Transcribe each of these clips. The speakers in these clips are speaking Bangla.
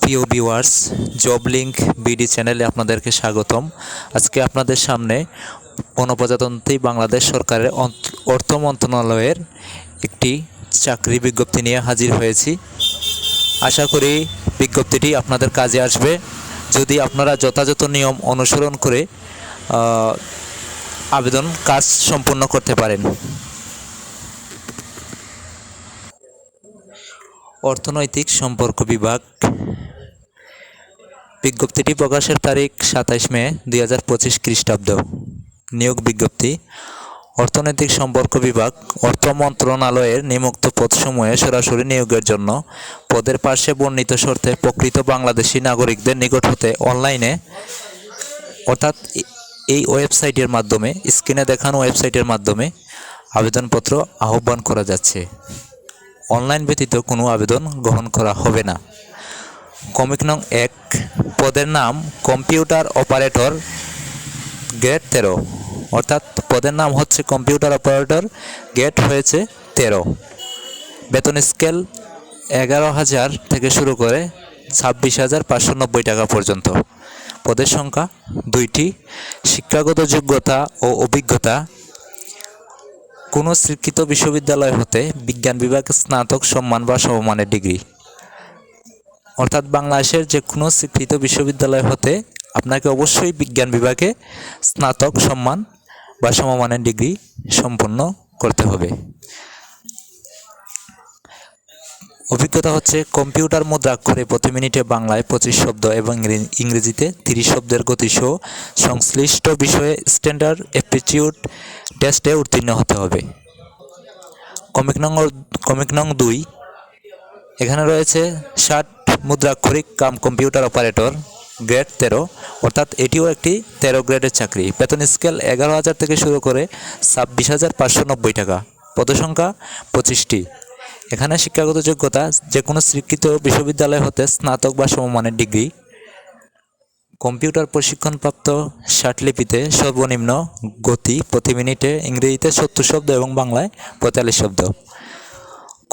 প্রিয় ভিউয়ার্স জব লিঙ্ক বিডি চ্যানেলে আপনাদেরকে স্বাগতম। আজকে আপনাদের সামনে গণপ্রজাতন্ত্রী বাংলাদেশ সরকারের অর্থ মন্ত্রণালয়ের একটি চাকরি বিজ্ঞপ্তি নিয়ে হাজির হয়েছি। আশা করি বিজ্ঞপ্তিটি আপনাদের কাজে আসবে। যদি আপনারা যথাযথ নিয়ম অনুসরণ করে আবেদন কাজ সম্পূর্ণ করতে পারেন। অর্থনৈতিক সম্পর্ক বিভাগ। বিজ্ঞপ্তিটি প্রকাশের তারিখ সাতাইশ মে দুই হাজার পঁচিশ খ্রিস্টাব্দ। নিয়োগ বিজ্ঞপ্তি, অর্থনৈতিক সম্পর্ক বিভাগ, অর্থ মন্ত্রণালয়ের নিযুক্ত পদসমূহে সরাসরি নিয়োগের জন্য পদের পার্শ্বে বর্ণিত শর্তে প্রকৃত বাংলাদেশি নাগরিকদের নিকট হতে অনলাইনে, অর্থাৎ এই ওয়েবসাইটের মাধ্যমে, স্ক্রিনে দেখানো ওয়েবসাইটের মাধ্যমে আবেদনপত্র আহ্বান করা যাচ্ছে। অনলাইন ব্যতীত কোনো আবেদন গ্রহণ করা হবে না। কমিক নং এক, পদের নাম কম্পিউটার অপারেটর গ্রেড তেরো। অর্থাৎ পদের নাম হচ্ছে কম্পিউটার অপারেটর গ্রেড হয়েছে তেরো। বেতন স্কেল এগারো হাজার থেকে শুরু করে ছাব্বিশ হাজার পাঁচশো নব্বই টাকা পর্যন্ত। পদের সংখ্যা দুইটি। শিক্ষাগত যোগ্যতা ও অভিজ্ঞতা কোনো শিক্ষিত বিশ্ববিদ্যালয় হতে বিজ্ঞান বিভাগে, স্নাতক, সম্মান বা সমমানের ডিগ্রি। অর্থাৎ বাংলাদেশের যে কোনো শিক্ষিত বিশ্ববিদ্যালয় হতে আপনাকে অবশ্যই বিজ্ঞান বিভাগে স্নাতক, সম্মান বা সমমানের ডিগ্রি সম্পন্ন করতে হবে। অভিজ্ঞতা হচ্ছে, কম্পিউটার মুদ্রাক্ষরে প্রতি মিনিটে বাংলায় পঁচিশ শব্দ এবং ইংরেজিতে তিরিশ শব্দের গতিসহ সংশ্লিষ্ট বিষয়ে স্ট্যান্ডার্ড অ্যাপটিটিউড টেস্টে উত্তীর্ণ হতে হবে। কমিক নং কমিক নং দুই। এখানে রয়েছে ষাট মুদ্রাক্ষরিক কাম কম্পিউটার অপারেটর, গ্রেড তেরো। অর্থাৎ এটিও একটি তেরো গ্রেডের চাকরি। বেতন স্কেল এগারো হাজার থেকে শুরু করে ছাব্বিশ হাজার পাঁচশো নব্বই টাকা। পদসংখ্যা পঁচিশটি। এখানে শিক্ষাগত যোগ্যতা যে কোনো স্বীকৃত বিশ্ববিদ্যালয় হতে স্নাতক বা সমমানের ডিগ্রি, কম্পিউটার প্রশিক্ষণপ্রাপ্ত ষাটলিপিতে সর্বনিম্ন গতি প্রতি মিনিটে ইংরেজিতে সত্তর শব্দ এবং বাংলায় পঁয়তাল্লিশ শব্দ,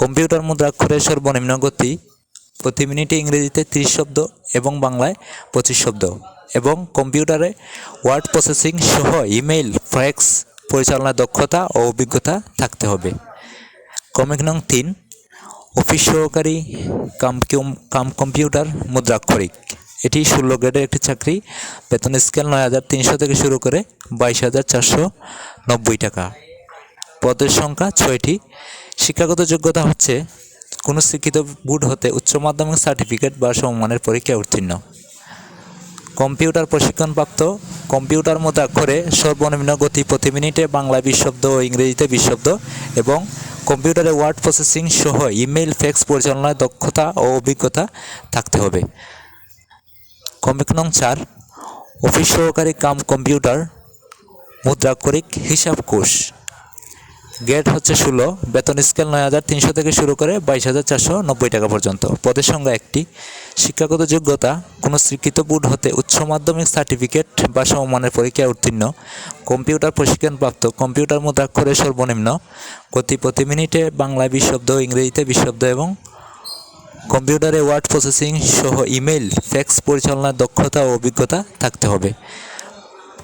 কম্পিউটার মুদ্রাক্ষরের সর্বনিম্ন গতি প্রতি মিনিটে ইংরেজিতে তিরিশ শব্দ এবং বাংলায় পঁচিশ শব্দ, এবং কম্পিউটারে ওয়ার্ড প্রসেসিং সহ ইমেইল, ফ্যাক্স পরিচালনার দক্ষতা ও অভিজ্ঞতা থাকতে হবে। কমিক নং তিন অফিস সহকারী, কাম কাম কম্পিউটার, মুদ্রাক্ষরিক। এটি ষোলো গ্রেডের একটি চাকরি। বেতন স্কেল নয় হাজার তিনশো থেকে শুরু করে বাইশ হাজার চারশো নব্বই টাকা। পদের সংখ্যা ছয়টি। শিক্ষাগত যোগ্যতা হচ্ছে কোনো শিক্ষিত বোর্ড হতে উচ্চ মাধ্যমিক সার্টিফিকেট বা সমমানের পরীক্ষায় উত্তীর্ণ। কম্পিউটার প্রশিক্ষণপ্রাপ্ত, কম্পিউটার মুদ্রাক্ষরে সর্বনিম্ন গতি প্রতি মিনিটে বাংলা বিশ শব্দ ও ইংরেজিতে বিশ শব্দ এবং কম্পিউটারে ওয়ার্ড প্রসেসিং সহ ইমেল ফ্যাক্স পরিচালনায় দক্ষতা ও অভিজ্ঞতা থাকতে হবে। কমিক নং চার, অফিস সহকারী কাম কম্পিউটার, মুদ্রাক্ষরিক হিসাব কোষ। গ্রেড হচ্ছে ষোলো, বেতন স্কেল নয় হাজার তিনশো থেকে শুরু করে বাইশ হাজার চারশো নব্বই টাকা পর্যন্ত। পদের সংখ্যা একটি, শিক্ষাগত যোগ্যতা, কোনো স্বীকৃত বোর্ড হতে উচ্চ মাধ্যমিক সার্টিফিকেট বা সমমানের পরীক্ষায় উত্তীর্ণ, কম্পিউটার প্রশিক্ষণপ্রাপ্ত, কম্পিউটার মুদ্রাক্ষরে সর্বনিম্ন, গতি প্রতি মিনিটে বাংলায় বিশ শব্দ ইংরেজিতে বিশ শব্দ এবং কম্পিউটারে ওয়ার্ড প্রসেসিং সহ ইমেইল, ফ্যাক্স পরিচালনার দক্ষতা ও অভিজ্ঞতা থাকতে হবে।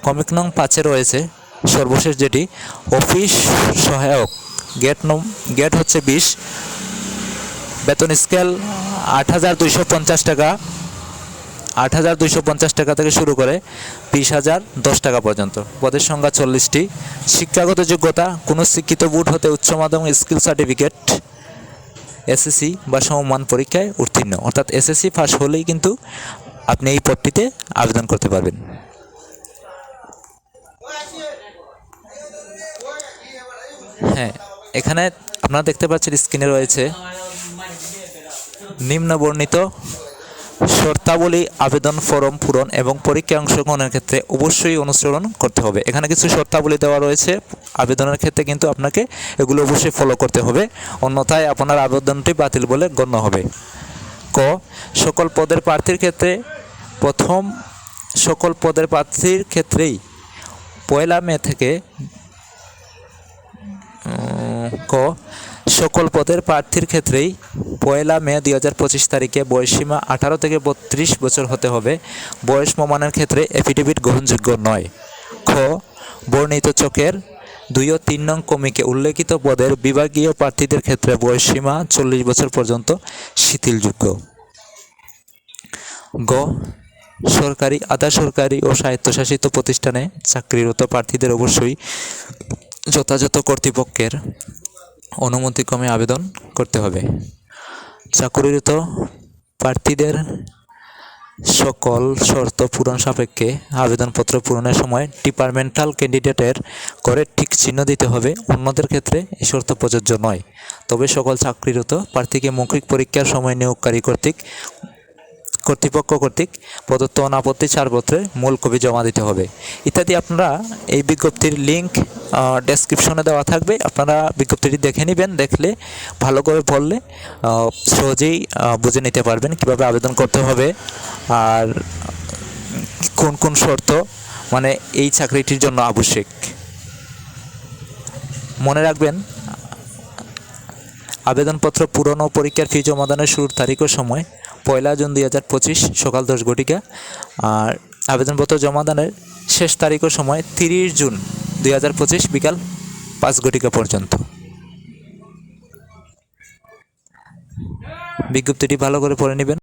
কমিক নং পাঁচে রয়েছে সর্বশেষ যেটি, অফিস সহায়ক, গেট নম, গেট হচ্ছে বিশ, বেতন স্কেল আট হাজার দুইশো পঞ্চাশ টাকা, আট হাজার দুইশো পঞ্চাশ টাকা থেকে শুরু করে বিশ হাজার দশ টাকা পর্যন্ত। পদের সংখ্যা চল্লিশটি। শিক্ষাগত যোগ্যতা, কোনো শিক্ষিত বোর্ড হতে উচ্চ মাধ্যমিক স্কিল সার্টিফিকেট এসএসসি বা সমমান পরীক্ষায় উত্তীর্ণ। অর্থাৎ এসএসসি পাস হলেই কিন্তু আপনি এই পদটিতে আবেদন করতে পারবেন। হ্যাঁ এখানে আপনারা দেখতে পাচ্ছেন স্ক্রিনে রয়েছে নিম্ন বর্ণিত শর্তাবলী আবেদন ফরম পূরণ এবং পরীক্ষায় অংশগ্রহণের ক্ষেত্রে অবশ্যই অনুসরণ করতে হবে। এখানে কিছু শর্তাবলী দেওয়া রয়েছে। আবেদনের ক্ষেত্রে কিন্তু আপনাকে এগুলো অবশ্যই ফলো করতে হবে। অন্যথায় আপনার আবেদনটি বাতিল বলে গণ্য হবে। ক, সকল পদের প্রার্থীর ক্ষেত্রে প্রথম সকল পদের প্রার্থীর ক্ষেত্রেই পয়লা মে থেকে ক, সকল পদের প্রার্থীর ক্ষেত্রেই পয়লা মে দুই হাজার পঁচিশ তারিখে বয়সসীমা আঠারো থেকে বত্রিশ বছর হতে হবে। বয়স প্রমাণের ক্ষেত্রে এফিডেভিট গ্রহণযোগ্য নয়। খ, বর্ণিত চকের দুই ও তিন নং কমিকে উল্লেখিত পদের বিভাগীয় প্রার্থীদের ক্ষেত্রে বয়সসীমা চল্লিশ বছর পর্যন্ত শিথিলযোগ্য। গ, সরকারি, আধা সরকারি ও স্বায়ত্তশাসিত প্রতিষ্ঠানে চাকরিরত প্রার্থীদের অবশ্যই যথাযথ কর্তৃপক্ষের অনুমতিক্রমে আবেদন করতে হবে। চাকুরিরত প্রার্থীদের সকল শর্ত পূরণ সাপেক্ষে আবেদনপত্র পূরণের সময় ডিপার্টমেন্টাল ক্যান্ডিডেটের করে ঠিক চিহ্ন দিতে হবে। অন্যদের ক্ষেত্রে এই শর্ত প্রযোজ্য নয়। তবে সকল চাকরিরত প্রার্থীকে মৌখিক পরীক্ষার সময় নিয়োগকারী কর্তৃক কর্তৃপক্ষ কর্তৃক প্রদত্ত অনাপত্তি ছাড়পত্রে মূল কপি জমা দিতে হবে। ইত্যাদি আপনারা এই বিজ্ঞপ্তির লিঙ্ক ডেসক্রিপশনে দেওয়া থাকবে। আপনারা বিজ্ঞপ্তিটি দেখে নেবেন, দেখলে ভালো করে পড়লে সহজেই বুঝে নিতে পারবেন কীভাবে আবেদন করতে হবে আর কোন কোন শর্ত মানে এই চাকরিটির জন্য আবশ্যিক। মনে রাখবেন, আবেদনপত্র পূরণ ও পরীক্ষার ফি জমাদানের শুরুর তারিখ ও সময় পয়লা জুন দুই হাজার পঁচিশ সকাল দশ ঘটিকা। আর আবেদনপত্র জমাদানের শেষ তারিখ ও সময় তিরিশ জুন দুই হাজার পঁচিশ বিকাল পাঁচ ঘটিকা পর্যন্ত। বিজ্ঞপ্তিটি ভালো করে পড়ে নেবেন।